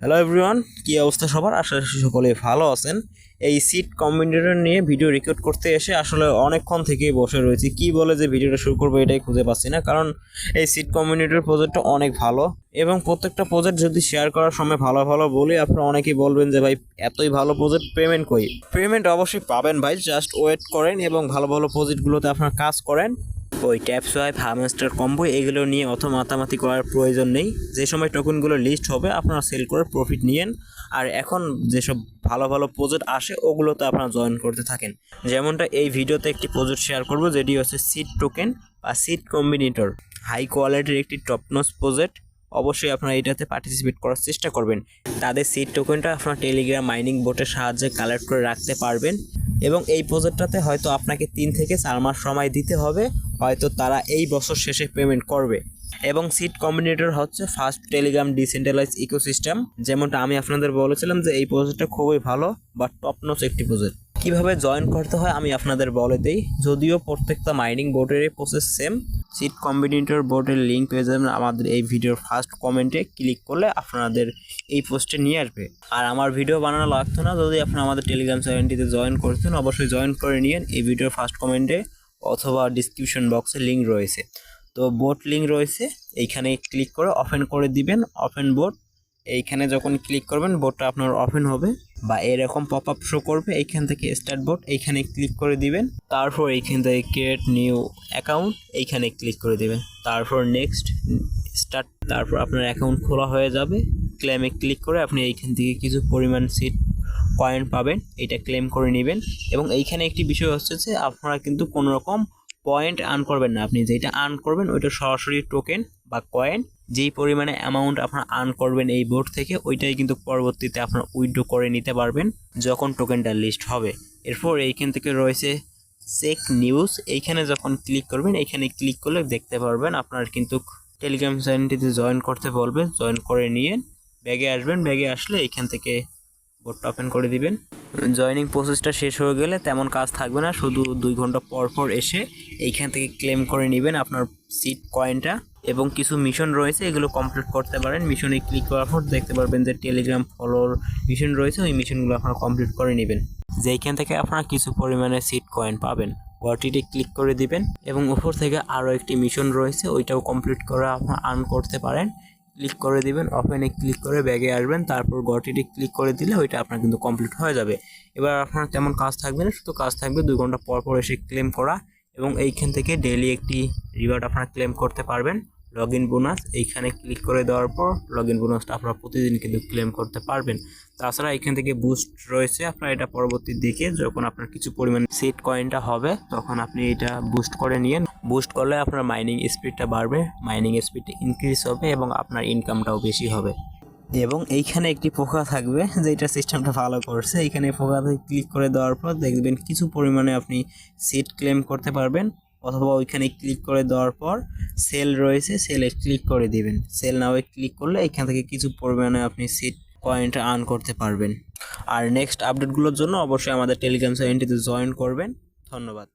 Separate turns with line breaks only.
Hello everyone কী অবস্থা সবার? আশা করি সকলে ভালো আছেন। এই সিট কম্বিনেটর নিয়ে ভিডিও রেকর্ড করতে এসে আসলে অনেকক্ষণ থেকেই বসে রয়েছি। কি বলে যে ভিডিওটা শুরু করব এটাই খুঁজে পাচ্ছি না, কারণ এই সিট কম্বিনেটর প্রজেক্টটা অনেক ভালো। এবং প্রত্যেকটা প্রজেক্ট যদি শেয়ার করার সময় ভালো ভালো বলি, আপনারা অনেকেই বলবেন যে, ভাই, এতই ভালো প্রজেক্ট পেমেন্ট কই? পেমেন্ট অবশ্যই পাবেন, ভাই। জাস্ট ওয়েট করেন এবং ভালো ভালো প্রজেক্টগুলোতে আপনারা কাজ করেন। ওই ট্যাপ সোয়াইপ হামস্টার কম্বো এগুলো নিয়ে অত মাতামাতি করার প্রয়োজন নেই। যে সময় টোকেনগুলো লিস্ট হবে, আপনারা সেল করে প্রফিট নিয়েন। আর এখন যেসব ভালো ভালো প্রজেক্ট আসে, ওগুলোতে আপনারা জয়েন করতে থাকেন। যেমনটা এই ভিডিওতে একটি প্রজেক্ট শেয়ার করব, যেটি হচ্ছে সিট টোকেন বা সিট কম্বিনেটর হাই কোয়ালিটির একটি টপনোস প্রজেক্ট অবশ্যই আপনারা এটাতে পার্টিসিপেট করার চেষ্টা করবেন। তাদের সিট টোকেনটা আপনার টেলিগ্রাম মাইনিং বোটের সাহায্যে কালেক্ট করে রাখতে পারবেন। এবং এই প্রজেক্টটাতে হয়তো আপনাকে তিন থেকে চার মাস সময় দিতে হবে। হয়তো তারা এই বছর শেষে পেমেন্ট করবে। এবং সিট কম্বিনেটর হচ্ছে ফার্স্ট টেলিগ্রাম ডিসেন্ট্রালাইজ ইকোসিস্টেম যেমনটা আমি আপনাদের বলেছিলাম যে এই প্রজেক্টটা খুবই ভালো বা টপনোস একটি প্রজেক্ট কীভাবে জয়েন করতে হয় আমি আপনাদের বলে দিই। যদিও প্রত্যেকটা মাইনিং বোর্ডেরই প্রসেস সেম সিট কম্বিনেটর বোর্ডের লিঙ্ক পেয়ে যাবেন আমাদের এই ভিডিওর ফার্স্ট কমেন্টে ক্লিক করলে আপনাদের এই পোস্টে নিয়ে আসবে। আর আমার ভিডিও বানানো লাগতো না, যদি আপনি আমাদের টেলিগ্রাম চ্যানেলটিতে জয়েন করতেন, অবশ্যই জয়েন করে নিন এই ভিডিওর ফার্স্ট কমেন্টে অথবা ডিসক্রিপশন বক্সে লিঙ্ক রয়েছে। তো বোট লিঙ্ক রয়েছে এইখানে ক্লিক করে ওপেন করে দিবেন। ওপেন বোট এইখানে যখন ক্লিক করবেন বোটটা আপনার ওপেন হবে বা এরকম পপ আপ শো করবে, এইখান থেকে স্টার্ট বোট এইখানে ক্লিক করে দিবেন। তারপর এইখান থেকে ক্রিয়েট নিউ অ্যাকাউন্ট এইখানে ক্লিক করে দিবেন। তারপর নেক্সট স্টার্ট তারপর আপনার অ্যাকাউন্ট খোলা হয়ে যাবে। ক্লেমে ক্লিক করে আপনি এইখান থেকে কিছু পরিমাণ সিট কয়েন পাবেন, এটা ক্লেম করে নেবেন। এবং এইখানে একটি বিষয় হচ্ছে যে আপনারা কিন্তু কোনো রকম পয়েন্ট আর্ন করবেন না। আপনি যেটা আর্ন করবেন, ওইটা সরাসরি টোকেন বা কয়েন যেই পরিমাণে অ্যামাউন্ট আপনার আর্ন করবেন এই বোর্ড থেকে, ওইটাই কিন্তু পরবর্তীতে আপনার উইথড্র করে নিতে পারবেন যখন টোকেনটা লিস্ট হবে। এরপর এইখান থেকে রয়েছে চেক নিউজ এইখানে যখন ক্লিক করবেন, এইখানে ক্লিক করলে দেখতে পারবেন আপনার কিন্তু টেলিগ্রাম চ্যানেলটিতে জয়েন করতে বলবে। জয়েন করে নিয়ে ব্যাগে আসবেন। ব্যাগে আসলে এইখান থেকে বোর্ডটা ওপেন করে দিবেন। জয়নিং প্রসেসটা শেষ হয়ে গেলে তেমন কাজ থাকবে না, শুধু দুই ঘণ্টা পর পর এসে এইখান থেকে ক্লেম করে নেবেন আপনার সিট কয়েনটা এবং কিছু মিশন রয়েছে, এগুলো কমপ্লিট করতে পারেন। মিশনে ক্লিক করার পর দেখতে পারবেন যে টেলিগ্রাম ফলোর মিশন রয়েছে, ওই মিশনগুলো আপনারা কমপ্লিট করে নেবেন। যেইখান থেকে আপনারা কিছু পরিমাণে সিট কয়েন পাবেন গটিতে ক্লিক করে দিবেন এবং উপর থেকে আরও একটি মিশন রয়েছে, ওইটাও কমপ্লিট করে আপনারা আর্ন করতে পারেন। ক্লিক করে দিবেন ওপেনে ক্লিক করে ব্যাগে আসবেন, তারপর গটিটি ক্লিক করে দিলে ওইটা আপনার কিন্তু কমপ্লিট হয়ে যাবে। এবার আপনার তেমন কাজ থাকবে না, শুধু কাজ থাকবে দুই ঘণ্টা পর পর এসে ক্লেম করা এবং এইখান থেকে ডেলি একটি রিওয়ার্ড আপনারা ক্লেম করতে পারবেন। লগ ইন বোনাস এইখানে ক্লিক করে দেওয়ার পর লগ ইন বোনাসটা আপনারা প্রতিদিন কিন্তু ক্লেম করতে পারবেন। তাছাড়া এখান থেকে বুস্ট রয়েছে, আপনারা এটা পরবর্তী দিকে যখন আপনার কিছু পরিমাণ সিট কয়েনটা হবে, তখন আপনি এটা বুস্ট করে নিয়েন। বুস্ট করলে আপনার মাইনিং স্পিডটা বাড়বে মাইনিং স্পিডটা ইনক্রিজ হবে এবং আপনার ইনকামটাও বেশি হবে। এবং এইখানে একটি পোকা থাকবে, যেটা সিস্টেমটা ভালো করছে। এইখানে পোকাতে ক্লিক করে দেওয়ার পর দেখবেন কিছু পরিমাণে আপনি সিট ক্লেম করতে পারবেন। অথবা ওইখানে ক্লিক করে দেওয়ার পর সেল রয়েছে সেলে ক্লিক করে দিবেন। সেল নাও ক্লিক করলে এখান থেকে কিছু পরিমাণে আপনি সিট পয়েন্ট আর্ন করতে পারবেন। আর নেক্সট আপডেটগুলোর জন্য অবশ্যই আমাদের টেলিগ্রাম চ্যানেলটিতে জয়েন করবেন। ধন্যবাদ।